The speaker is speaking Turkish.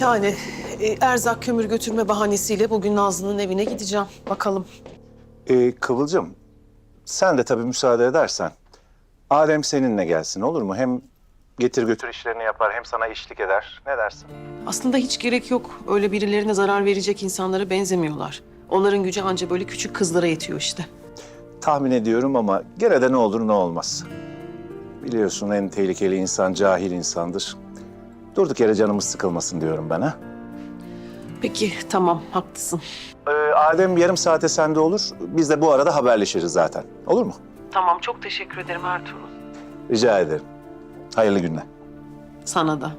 Yani e, erzak kömür götürme bahanesiyle bugün Nazlı'nın evine gideceğim. Bakalım. Ee, Kıvılcım, sen de tabii müsaade edersen. Adem seninle gelsin olur mu? Hem getir götür işlerini yapar hem sana eşlik eder. Ne dersin? Aslında hiç gerek yok. Öyle birilerine zarar verecek insanlara benzemiyorlar. Onların gücü anca böyle küçük kızlara yetiyor işte. Tahmin ediyorum ama gene de ne olur ne olmaz. Biliyorsun en tehlikeli insan cahil insandır. Durduk yere canımız sıkılmasın diyorum ben ha. Peki tamam haklısın. Ee, Adem yarım saate sende olur. Biz de bu arada haberleşiriz zaten. Olur mu? Tamam çok teşekkür ederim Ertuğrul. Rica ederim. Hayırlı günler. Sana da.